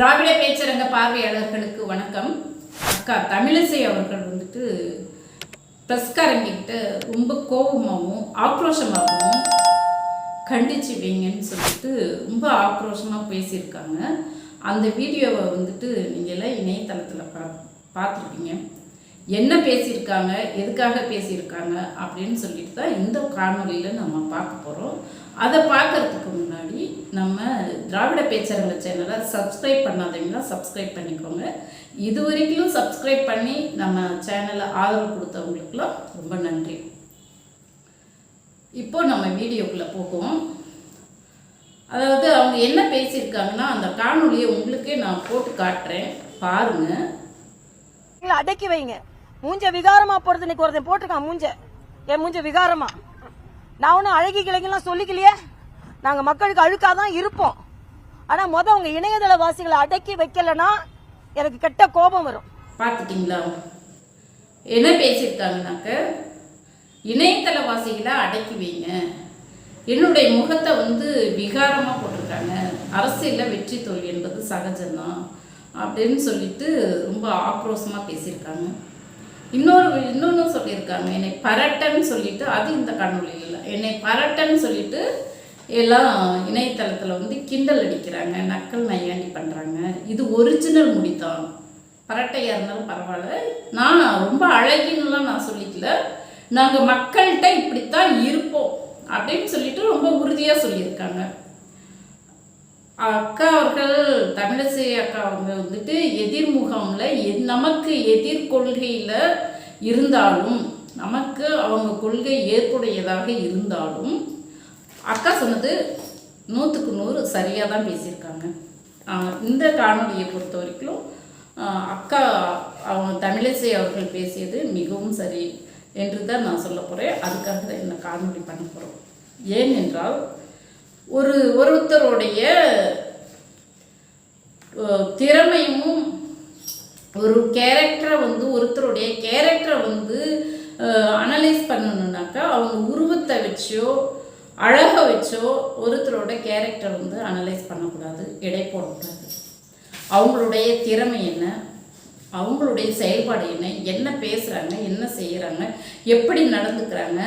திராவிட பேச்சரங்க பார்வையாளர்களுக்கு வணக்கம். அக்கா தமிழிசை அவர்கள் வந்துட்டு பிரஸ்காரங்கிட்ட ரொம்ப கோபமாகவும் ஆக்ரோஷமாகவும் கண்டிச்சு வைங்கன்னு சொல்லிட்டு ரொம்ப ஆக்ரோஷமாக பேசியிருக்காங்க. அந்த வீடியோவை வந்துட்டு நீங்கள் எல்லாம் இணையதளத்தில் பா பார்த்துருப்பீங்க. என்ன பேசியிருக்காங்க எதுக்காக பேசியிருக்காங்க அப்படின்னு சொல்லிட்டு தான் இந்த காணொலியில் நம்ம பார்க்க போகிறோம் அதை பார்க்கறதுக்கு முன்னாடி நம்ம திராவிட பேச்சரங்க சேனலை சப்ஸ்கிரைப் பண்ணாதவங்களா சப்ஸ்கிரைப் பண்ணிக்கோங்க. இது வரைக்கும் சப்ஸ்கிரைப் பண்ணி நம்ம சேனலை ஆதரவு கொடுத்தவங்களுக்குலாம் ரொம்ப நன்றி. இப்போ நம்ம வீடியோக்குள்ளே போகும் அதாவது அவங்க என்ன பேசியிருக்காங்கன்னா அந்த காணொலியை உங்களுக்கே நான் போட்டு காட்டுறேன். பாருங்கள் அடக்கி வைங்க. மூஞ்ச விகாரமா போறது இன்னைக்கு ஒருத்தன் போட்டிருக்கான் மூஞ்ச. என் மூஞ்ச விகாரமா? நான் ஒன்றும் அழகி கிழங்கெல்லாம் சொல்லிக்கலையே. நாங்க மக்களுக்கு அழுக்காதான் இருப்போம். ஆனா முத உங்க இணையதள வாசிகளை அடக்கி வைக்கலன்னா எனக்கு கெட்ட கோபம் வரும். பார்த்துட்டிங்களா? என்ன பேசியிருக்காங்கனாக்க இணையதளவாசிகளை அடக்கி வைங்க. என்னுடைய முகத்தை வந்து விகாரமாக போட்டிருக்காங்க. அரசியலில் வெற்றி தோல்வி என்பது சகஜம்தான் அப்படின்னு சொல்லிட்டு ரொம்ப ஆக்ரோஷமாக பேசியிருக்காங்க. இன்னொரு இன்னொன்று சொல்லியிருக்காங்க. என்னை பரட்டன்னு சொல்லிட்டு அது இந்த காணொலியில் இல்லை. என்னை பரட்டன்னு சொல்லிட்டு எல்லாம் இணையதளத்தில் வந்து கிண்டல் அடிக்கிறாங்க நக்கல் நையாண்டி பண்ணுறாங்க இது ஒரிஜினல் முடிதான் பரட்டையாக இருந்தாலும் பரவாயில்ல. நான் ரொம்ப அழகின்னுலாம் நான் சொல்லிக்கல. நாங்கள் மக்கள்கிட்ட இப்படித்தான் இருப்போம் அப்படின்னு சொல்லிட்டு ரொம்ப உறுதியாக சொல்லியிருக்காங்க. அக்கா அவர்கள் தமிழிசை அக்கா அவங்க வந்துட்டு எதிர் முகாமில் எ- நமக்கு எதிர்கொள்கையில் இருந்தாலும் நமக்கு அவங்க கொள்கை ஏற்புடையதாக இருந்தாலும் அக்கா சொன்னது நூற்றுக்கு நூறு சரியாக தான் பேசியிருக்காங்க. இந்த காணொலியை பொறுத்த வரைக்கும் அக்கா அவங்க தமிழிசை அவர்கள் பேசியது மிகவும் சரி என்று தான் நான் சொல்ல போகிறேன் அதுக்காக தான் இந்த காணொலி பண்ண போகிறோம் ஏனென்றால் ஒரு ஒருத்தருடைய திறமையும் ஒரு கேரக்டரை வந்து ஒருத்தருடைய கேரக்டரை வந்து அனலைஸ் பண்ணணுன்னாக்கா அவங்க உருவத்தை வச்சோ அழகை வச்சோ ஒருத்தரோட கேரக்டரை வந்து அனலைஸ் பண்ணக்கூடாது எடை போடக்கூடாது. அவங்களுடைய திறமை என்ன? அவங்களுடைய செயல்பாடு என்ன? என்ன பேசுகிறாங்க என்ன செய்கிறாங்க எப்படி நடந்துக்கிறாங்க?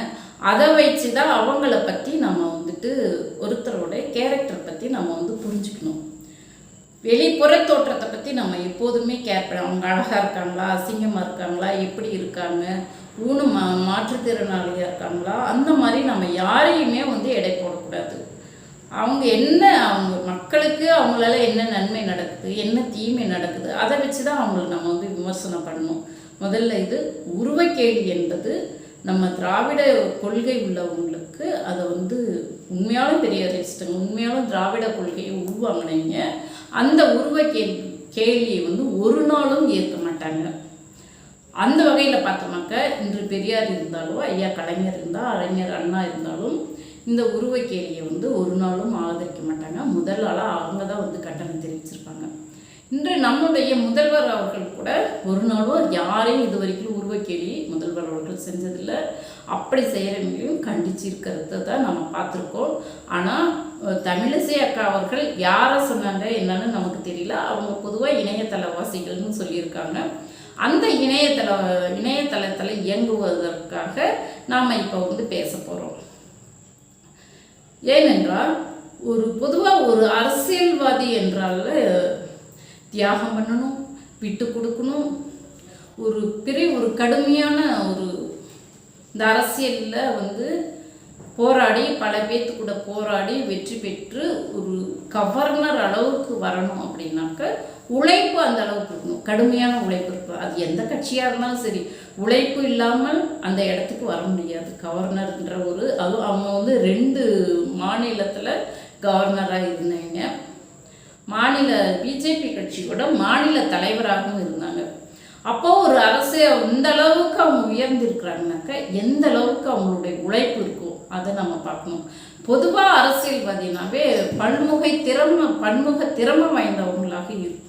அதை வச்சு தான் அவங்கள பற்றி நம்ம வந்துட்டு ஒருத்தரோட கேரக்டர் பற்றி நம்ம வந்து புரிஞ்சுக்கணும். வெளிப்புற தோற்றத்தை பற்றி நம்ம எப்போதுமே கேர் பண்ண அவங்க அழகாக இருக்காங்களா அசிங்கமாக இருக்காங்களா எப்படி இருக்காங்க ஊனு மா மாற்றுத்திறனாளியாக இருக்காங்களா அந்த மாதிரி நம்ம யாரையுமே வந்து எடை போடக்கூடாது. அவங்க என்ன அவங்க மக்களுக்கு அவங்களால என்ன நன்மை நடக்குது என்ன தீமை நடக்குது அதை வச்சு தான் அவங்களை நம்ம வந்து விமர்சனம் பண்ணணும். முதல்ல இது உருவக்கேள்வி என்பது நம்ம திராவிட கொள்கை உள்ளவங்களுக்கு அதை வந்து உண்மையாலும் பெரிய ரெஸ்ட்டுங்க உண்மையாலும் திராவிட கொள்கையை உருவாங்கினீங்க அந்த உருவ கே கேள்வியை வந்து ஒரு நாளும் ஏற்க மாட்டாங்க. அந்த வகையில் பார்த்தோம்னாக்க இன்று பெரியார் இருந்தாலும் ஐயா கலைஞர் இருந்தால் அறிஞர் அண்ணா இருந்தாலும் இந்த உருவ கேலியை வந்து ஒரு நாளும் ஆதரிக்க மாட்டாங்க. முதல் ஆளாக அவங்க தான் வந்து கட்டணம் தெரிவிச்சிருப்பாங்க. இன்று நம்முடைய முதல்வர் அவர்கள் கூட ஒரு நாளும் யாரையும் இது வரைக்கும் உருவக்கேலி முதல்வர் அவர்கள் செஞ்சதில்லை. அப்படி செய்கிறவங்களையும் கண்டிச்சிருக்கிறத தான் நம்ம பார்த்துருக்கோம். ஆனால் தமிழிசை அக்கா அவர்கள் யாரை சொன்னாங்க என்னன்னு நமக்கு தெரியல. அவங்க பொதுவாக இணையதளவாசிகள்னு சொல்லியிருக்காங்க. அந்த இணையதள இணையதளத்தில் இயங்குவதற்காக நாம் இப்போ வந்து பேச போகிறோம் ஏனென்றால் ஒரு பொதுவாக ஒரு அரசியல்வாதி என்றால் தியாகம் பண்ணணும் விட்டு கொடுக்கணும். ஒரு பெரிய ஒரு கடுமையான ஒரு இந்த அரசியலில் வந்து போராடி பல பேர்த்து கூட போராடி வெற்றி பெற்று ஒரு கவர்னர் அளவுக்கு வரணும் அப்படின்னாக்க உழைப்பு அந்த அளவுக்கு இருக்கணும். கடுமையான உழைப்பு இருக்கும் அது எந்த கட்சியாக இருந்தாலும் சரி உழைப்பு இல்லாமல் அந்த இடத்துக்கு வர முடியாது. கவர்னர்ன்ற ஒரு அது அவங்க வந்து ரெண்டு மாநிலத்தில் கவர்னராக இருந்தாங்க மாநில பிஜேபி கட்சியோட மாநில தலைவராகவும் இருந்தாங்க. அப்போ ஒரு அரசு இந்த அளவுக்கு அவங்க உயர்ந்திருக்கிறாங்கனாக்க எந்த அளவுக்கு அவங்களுடைய உழைப்பு இருக்கோ அதை நம்ம பார்க்கணும். பொதுவாக அரசியல்வாதினாவே பன்முகை திறமை பன்முக திறமை வாய்ந்தவங்களாக இருக்கும்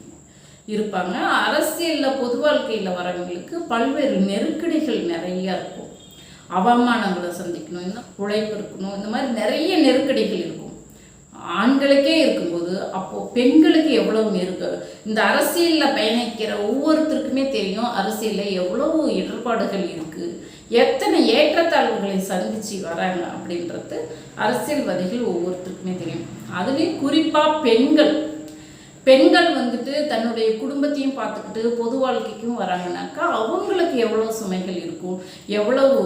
இருப்பாங்க. அரசியலில் பொது வாழ்க்கையில் வரவங்களுக்கு பல்வேறு நெருக்கடிகள் நிறையா இருக்கும். அவமானங்களை சந்திக்கணும் இன்னும் உழைப்பு இருக்கணும் இந்த மாதிரி நிறைய நெருக்கடிகள் இருக்கும். ஆண்களுக்கே இருக்கும்போது அப்போ பெண்களுக்கு எவ்வளவு இருக்கு இந்த அரசியல்ல பயணிக்கிற ஒவ்வொருத்தருக்குமே தெரியும் அரசியல்ல எவ்வளவு இடர்பாடுகள் இருக்கு எத்தனை ஏற்றத்தாழ்வுகளை சந்திச்சு வராங்க அப்படின்றது அரசியல்வாதிகள் ஒவ்வொருத்தருக்குமே தெரியும். அதுலேயும் குறிப்பா பெண்கள். பெண்கள் வந்துட்டு தன்னுடைய குடும்பத்தையும் பார்த்துக்கிட்டு பொது வாழ்க்கைக்கும் வராங்கனாக்கா அவங்களுக்கு எவ்வளோ சுமைகள் இருக்கும் எவ்வளவு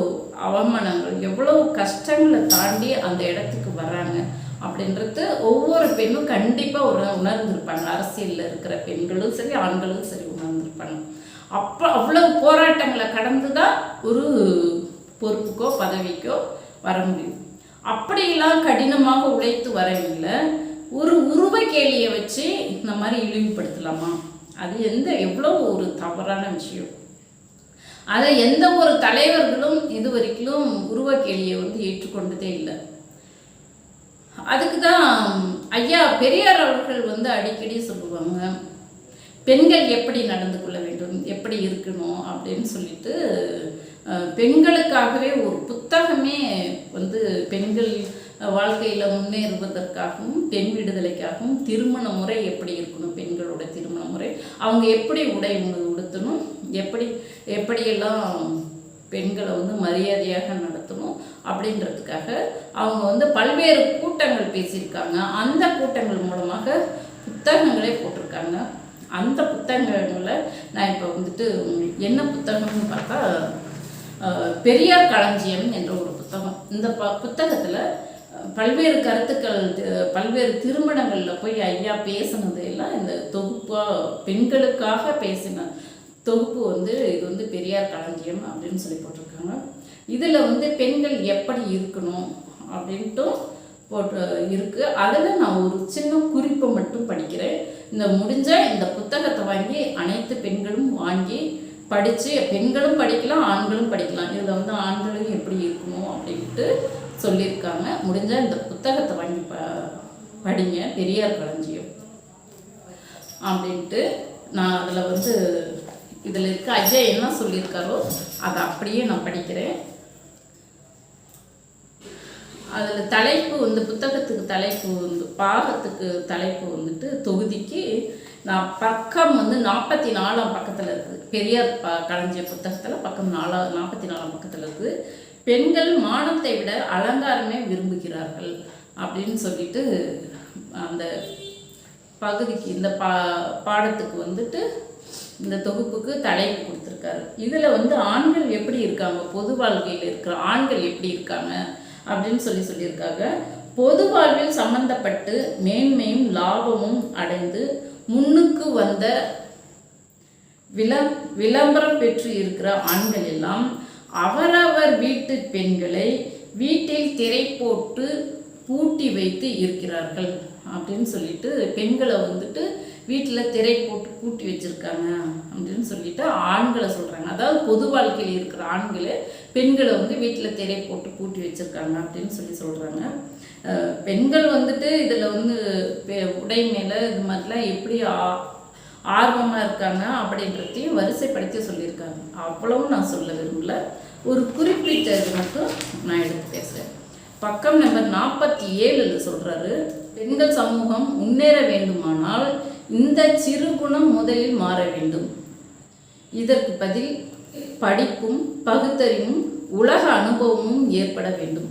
அவமானங்கள் எவ்வளவு கஷ்டங்களை தாண்டி அந்த இடத்துக்கு வராங்க. அப்படின்றது ஒவ்வொரு பெண்ணும் கண்டிப்பாக ஒரு உணர்ந்திருப்பாங்க. அரசியலில் இருக்கிற பெண்களும் சரி ஆண்களும் சரி உணர்ந்திருப்பாங்க. அப்போ அவ்வளவு போராட்டங்களை கடந்து தான் ஒரு பொறுப்புக்கோ பதவிக்கோ வர முடியும். அப்படியெல்லாம் கடினமாக உழைத்து வரவில்லை. ஒரு உருவ கேலியை வச்சு இந்த மாதிரி இழிவுபடுத்தலாமா? அது எந்த எவ்வளோ ஒரு தவறான விஷயம். அதை எந்த ஒரு தலைவர்களும் இது வரைக்கும் உருவ கேலியை வந்து ஏற்றுக்கொண்டதே இல்லை. அதுக்கு தான் ஐயா பெரியார் அவர்கள் வந்து அடிக்கடி சொல்லுவாங்க பெண்கள் எப்படி நடந்து கொள்ள வேண்டும்? எப்படி இருக்கணும்? அப்படின்னு சொல்லிட்டு பெண்களுக்காகவே ஒரு புத்தகமே வந்து பெண்கள் வாழ்க்கையில் முன்னேறுவதற்காகவும் பெண் விடுதலைக்காகவும் திருமண முறை எப்படி இருக்கணும்? பெண்களோட திருமண முறை. அவங்க எப்படி உடை உடுத்தணும்? எப்படி எப்படியெல்லாம் பெண்களை வந்து மரியாதையாக நடத்தணும்? அப்படின்றதுக்காக அவங்க வந்து பல்வேறு கூட்டங்கள் பேசியிருக்காங்க. அந்த கூட்டங்கள் மூலமாக புத்தகங்களே போட்டிருக்காங்க. அந்த புத்தகங்களை நான் இப்போ வந்துட்டு என்ன புத்தகம்னு பார்த்தா பெரியார் களஞ்சியம் என்ற ஒரு புத்தகம். இந்த ப புத்தகத்தில் பல்வேறு கருத்துக்கள் பல்வேறு திருமணங்களில் போய் ஐயா பேசினது எல்லாம் இந்த தொகுப்பாக பெண்களுக்காக பேசின தொகுப்பு வந்து இது வந்து பெரியார் களஞ்சியம் அப்படின்னு சொல்லி போட்டிருக்காங்க. இதில் வந்து பெண்கள் எப்படி இருக்கணும் அப்படின்ட்டும் போட்டு இருக்குது அதில் நான் ஒரு சின்ன குறிப்பை மட்டும் படிக்கிறேன். இந்த முடிஞ்ச இந்த புத்தகத்தை வாங்கி அனைத்து பெண்களும் வாங்கி படித்து பெண்களும் படிக்கலாம் ஆண்களும் படிக்கலாம். இதில் வந்து ஆண்களும் எப்படி இருக்கணும் அப்படின்ட்டு சொல்லியிருக்காங்க. முடிஞ்ச இந்த புத்தகத்தை வாங்கி ப படிங்க பெரியார் களஞ்சியம் அப்படின்ட்டு நான் அதில் வந்து இதில் இருக்க அஜய் என்ன சொல்லியிருக்காரோ அதை அப்படியே நான் படிக்கிறேன். அதில் தலைப்பு வந்து புத்தகத்துக்கு தலைப்பு வந்து பாகத்துக்கு தலைப்பு வந்துட்டு தொகுதிக்கு நான் பக்கம் வந்து நாற்பத்தி நாலாம் பக்கத்தில் இருக்குது பெரியார் ப கலைஞ்சிய புத்தகத்தில் பக்கம் நாலா நாற்பத்தி நாலாம் பக்கத்தில் இருக்குது பெண்கள் மானத்தை விட அலங்காரமே விரும்புகிறார்கள் அப்படின்னு சொல்லிட்டு அந்த பகுதிக்கு இந்த பா பாடத்துக்கு வந்துட்டு இந்த தொகுப்புக்கு தலைப்பு கொடுத்துருக்காரு. இதில் வந்து ஆண்கள் எப்படி இருக்காங்க? பொது வாழ்க்கையில் இருக்கிற ஆண்கள் எப்படி இருக்காங்க? அப்படின்னு சொல்லி சொல்லியிருக்காங்க. பொது வாழ்வில் சம்பந்தப்பட்டு மேன்மையும் லாபமும் அடைந்து முன்னுக்கு வந்த விளம் விளம்பரம் பெற்று இருக்கிற ஆண்கள் எல்லாம் அவரவர் வீட்டு பெண்களை வீட்டில் திரை போட்டு பூட்டி வைத்து இருக்கிறார்கள் அப்படின்னு சொல்லிட்டு பெண்களை வந்துட்டு வீட்டில் திரை போட்டு பூட்டி வச்சிருக்காங்க அப்படின்னு சொல்லிட்டு ஆண்களை சொல்கிறாங்க அதாவது பொது வாழ்க்கையில் இருக்கிற ஆண்களை பெண்களை வந்து வீட்டில் திரை போட்டு பூட்டி வச்சிருக்காங்க அப்படின்னு சொல்லி சொல்கிறாங்க பெண்கள் வந்துட்டு இதில் வந்து உடை மேலே இது மாதிரிலாம் எப்படி ஆ- ஆர்வமாக இருக்காங்க அப்படின்றதையும் வரிசைப்படுத்தி சொல்லியிருக்காங்க. அவ்வளவும் நான் சொல்ல விரும்பல. ஒரு குறிப்பிட்ட இது மட்டும் நான் எடுத்து பேசுகிறேன் பக்கம் நம்பர் நாற்பத்தி ஏழில் சொல்கிறாரு பெண்கள் சமூகம் முன்னேற வேண்டுமானால் இந்த சிறு குணம் முதலில் மாற வேண்டும். இதற்கு பதில் படிப்பும் பகுத்தறிவும் உலக அனுபவமும் ஏற்பட வேண்டும்.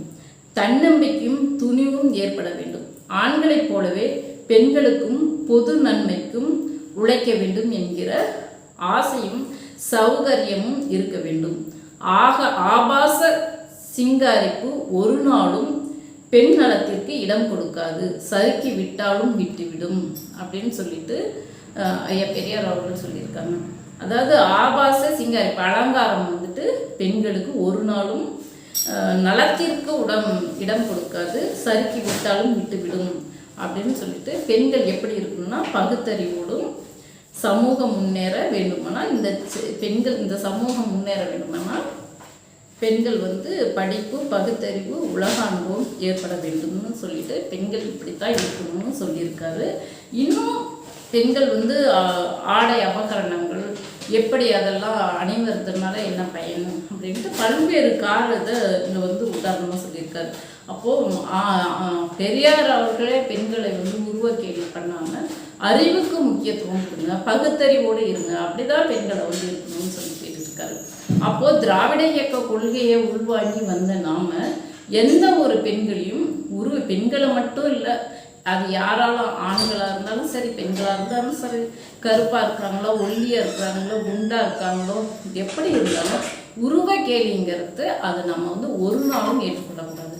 தன்னம்பிக்கையும் துணிவும் ஏற்பட வேண்டும். ஆண்களைப் போலவே பெண்களுக்கும் பொது நன்மைக்கும் உழைக்க வேண்டும் என்கிற ஆசையும் சௌகரியமும் இருக்க வேண்டும். ஆக ஆபாச சிங்காரிப்பு ஒரு நாளும் பெண் நலத்திற்கு இடம் கொடுக்காது. சறுக்கி விட்டாலும் விட்டுவிடும் அப்படின்னு சொல்லிட்டு அஹ், ஐயா பெரியார் அவர்கள் சொல்லியிருக்காங்க. அதாவது ஆபாச சிங்காரிப்பு அலங்காரம் வந்துட்டு பெண்களுக்கு ஒரு நாளும் நலத்திற்கு உடம் இடம் கொடுக்காது. சறுக்கி விட்டாலும் விட்டுவிடும் அப்படின்னு சொல்லிட்டு பெண்கள் எப்படி இருக்கணும்னா பகுத்தறிவோடும் சமூகம் முன்னேற வேண்டுமானால் இந்த பெண்கள் இந்த சமூகம் முன்னேற வேண்டுமானால் பெண்கள் வந்து படிப்பு பகுத்தறிவு உலக அனுபவம் ஏற்பட வேண்டும்னு சொல்லிட்டு பெண்கள் இப்படித்தான் இருக்கணும்னு சொல்லியிருக்காரு. இன்னும் பெண்கள் வந்து ஆடை அபகரணங்கள் எப்படி அதெல்லாம் அணிவதுனால என்ன பயன் அப்படின்ட்டு பல்வேறு கார இதை இங்கே வந்து உதாரணமாக சொல்லியிருக்காரு. அப்போது பெரியார் அவர்களே பெண்களை வந்து உருவக்கேள்வி பண்ணாமல் அறிவுக்கு முக்கியத்துவம் கொடுங்க பகுத்தறிவோடு இருங்க அப்படிதான் பெண்களை வந்து இருக்கணும்னு சொல்லி கேட்டுருக்காரு. அப்போது திராவிட இயக்க கொள்கையை உள்வாங்கி வந்த நாம எந்த ஒரு பெண்களையும் உருவ பெண்களை மட்டும் இல்லை அது யாராலும் ஆண்களாக இருந்தாலும் சரி பெண்களாக இருந்தாலும் சரி கருப்பாக இருக்கிறாங்களோ ஒல்லியாக இருக்கிறாங்களோ குண்டாக இருக்காங்களோ எப்படி இருந்தாலும் உருவ கேலிங்கிறது அது நம்ம வந்து ஒரு நாளும் ஏற்றுக்கொள்ளக்கூடாது.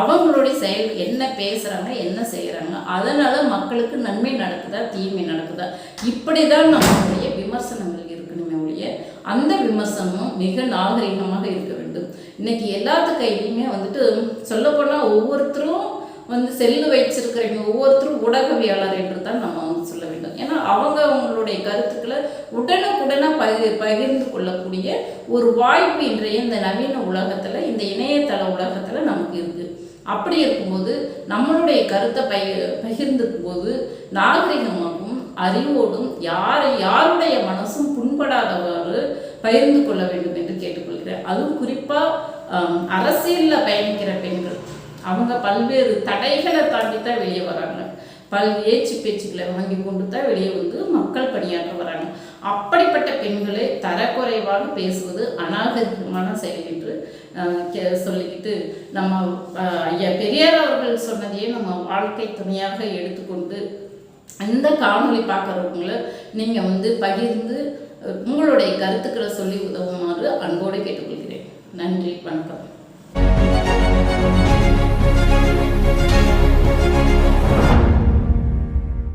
அவங்களுடைய செயல் என்ன பேசுகிறாங்க என்ன செய்கிறாங்க அதனால் மக்களுக்கு நன்மை நடக்குதா தீமை நடக்குதா? இப்படி தான் நம்மளுடைய விமர்சனங்கள் இருக்கணுமே ஒழிய அந்த விமர்சனமும் மிக நாகரிகமாக இருக்க வேண்டும். இன்னைக்கு எல்லாத்து கையிலையுமே வந்துட்டு சொல்லப்போனால் ஒவ்வொருத்தரும் வந்து செல்லு வச்சிருக்கிறவங்க ஒவ்வொருத்தரும் ஊடகவியாளர் என்று தான் நம்ம வந்து சொல்ல வேண்டும். ஏன்னா அவங்க அவங்களுடைய கருத்துக்களை உடனுக்குடனே பகி பகிர்ந்து கொள்ளக்கூடிய ஒரு வாய்ப்பு இன்றைய இந்த நவீன உலகத்தில் இந்த இணையதள உலகத்தில் நமக்கு இருக்குது அப்படி இருக்கும்போது நம்மளுடைய கருத்தை பகி பகிர்ந்துக்கும் போது நாகரிகமாகவும் அறிவோடும் யாரை யாருடைய மனசும் புண்படாதவாறு பகிர்ந்து கொள்ள வேண்டும் என்று கேட்டுக்கொள்கிறேன். அதுவும் குறிப்பாக அரசியலில் பயணிக்கிற பெண்கள். அவங்க பல்வேறு தடைகளை தாண்டி தான் வெளியே வராங்க. பல் ஏச்சு பேச்சுக்களை வாங்கி கொண்டு தான் வெளியே வந்து மக்கள் பணியாற்ற வராங்க. அப்படிப்பட்ட பெண்களை தரக்குறைவாக பேசுவது அநாகரிகமான செயல் என்று சொல்லிக்கிட்டு நம்ம ஐயா பெரியார் அவர்கள் சொன்னதையே நம்ம வாழ்க்கை துணையாக எடுத்துக்கொண்டு இந்த காணொலி பார்க்குறவங்கள நீங்கள் வந்து பகிர்ந்து உங்களுடைய கருத்துக்களை சொல்லி உதவுமாறு அன்போடு கேட்டுக்கொள்கிறேன். நன்றி வணக்கம்.